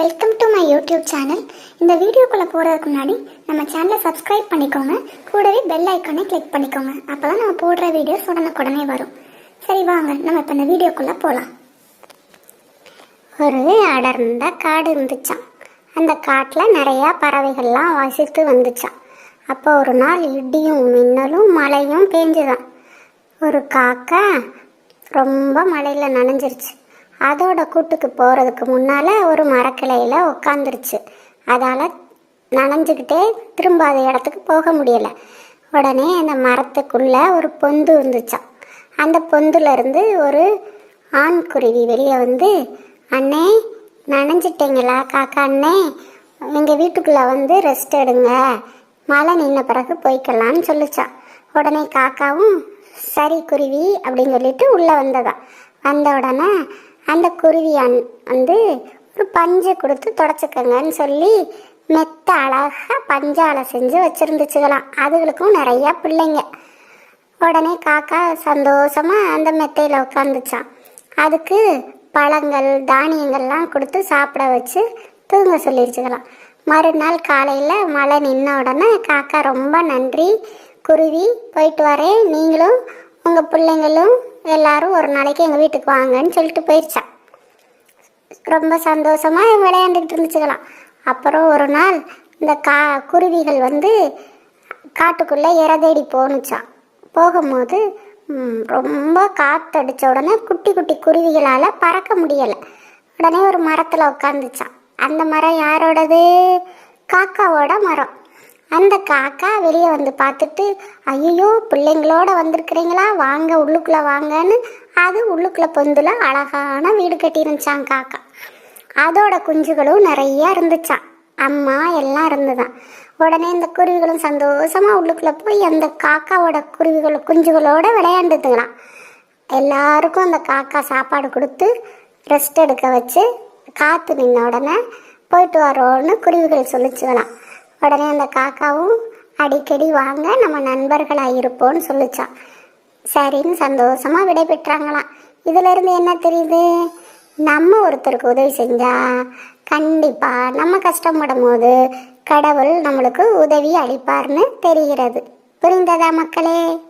Welcome to my YouTube channel இந்த வீடியோக்குள்ளே போகிறதுக்கு முன்னாடி நம்ம சேனலை சப்ஸ்கிரைப் பண்ணிக்கோங்க. கூடவே பெல் ஐக்கானை கிளிக் பண்ணிக்கோங்க. அப்போ தான் நம்ம போடுற வீடியோஸ் உடனுக்குடனே வரும். சரி வாங்க. நம்ம இப்போ இந்த வீடியோக்குள்ளே போகலாம் ஒரு அடர்ந்த காடு இருந்துச்சான் அந்த காட்டில் நிறையா பறவைகள்லாம் வசித்து வந்துச்சான் அப்போ ஒரு நாள் இடியும் மின்னலும் மழையும் பேஞ்சுதான் ஒரு காக்கா ரொம்ப மழையில் நனைஞ்சிருச்சு. அதோட கூட்டுக்கு போகிறதுக்கு முன்னால் ஒரு மரக்கிளையில் உட்காந்துருச்சு அதால் நனைஞ்சுக்கிட்டே திரும்ப அந்த இடத்துக்கு போக முடியலை. உடனே அந்த மரத்துக்குள்ளே ஒரு பொந்து இருந்துச்சான் அந்த பொந்துலேருந்து ஒரு ஆண் குருவி வெளியே வந்து அண்ணே நனைஞ்சிட்டீங்களா? காக்கா அண்ணே எங்கள் வீட்டுக்குள்ளே வந்து ரெஸ்ட் எடுங்க. மழை நின்ன பிறகு போய்க்கலான்னு சொல்லிச்சான் உடனே காக்காவும் சரி குருவி அப்படின்னு சொல்லிட்டு உள்ளே வந்ததான் வந்த உடனே அந்த குருவி அன் வந்து ஒரு பஞ்சை கொடுத்து தொடச்சிக்கங்கன்னு சொல்லி மெத்த அழகாக பஞ்சால் செஞ்சு வச்சுருந்துச்சுக்கலாம் அதுகளுக்கும் நிறையா பிள்ளைங்க. உடனே காக்கா சந்தோஷமா அந்த மெத்தையில் உட்காந்துச்சான் அதுக்கு பழங்கள் தானியங்கள்லாம் கொடுத்து சாப்பிட வச்சு தூங்க சொல்லிடுச்சுக்கலாம் மறுநாள் காலையில் மழை நின்ன உடனே காக்கா ரொம்ப நன்றி குருவி போயிட்டு வரேன். நீங்களும் உங்கள் பிள்ளைங்களும் எல்லாரும் ஒரு நாளைக்கு எங்கள் வீட்டுக்கு வாங்கன்னு சொல்லிட்டு போயிடுச்சான் ரொம்ப சந்தோஷமாக விளையாண்டுக்கிட்டு இருந்துச்சுக்கலாம் அப்புறம் ஒரு நாள் இந்த கா குருவிகள் வந்து காட்டுக்குள்ளே இற தேடி போணுச்சான் போகும்போது ரொம்ப காற்றடிச்ச உடனே குட்டி குட்டி குருவிகளால் பறக்க முடியலை. உடனே ஒரு மரத்தில் உட்காந்துச்சான் அந்த மரம் யாரோடது? காக்காவோட மரம். அந்த காக்கா வெளியே வந்து பார்த்துட்டு ஐயோ பிள்ளைங்களோட வந்திருக்கிறீங்களா? வாங்க உள்ளுக்குள்ளே வாங்கன்னு. அது உள்ளுக்குள்ளே பொந்துல அழகான வீடு கட்டியிருந்துச்சான் காக்கா. அதோட குஞ்சுகளும் நிறையா இருந்துச்சான் அம்மா எல்லாம் இருந்துதான். உடனே இந்த குருவிகளும் சந்தோஷமாக உள்ளுக்குள்ளே போய் அந்த காக்காவோட குருவிகள் குஞ்சுகளோட விளையாண்டுதுங்களாம். எல்லாருக்கும் அந்த காக்கா சாப்பாடு கொடுத்து ரெஸ்ட் எடுக்க வச்சு காற்று நின்ன உடனே போயிட்டு வரோன்னு குருவிகள் சொல்லிச்சுங்களாம். உடனே அந்த காக்காவும் அடிக்கடி வாங்க நம்ம நண்பர்களாக இருப்போம்னு சொல்லிச்சான் சரின்னு சந்தோஷமாக விடை பெற்றாங்களாம். என்ன தெரியுது? நம்ம ஒருத்தருக்கு உதவி செஞ்சால் கண்டிப்பாக நம்ம கஷ்டப்படும் போது கடவுள் நம்மளுக்கு உதவி அளிப்பார்னு தெரிகிறது. புரிந்ததா மக்களே?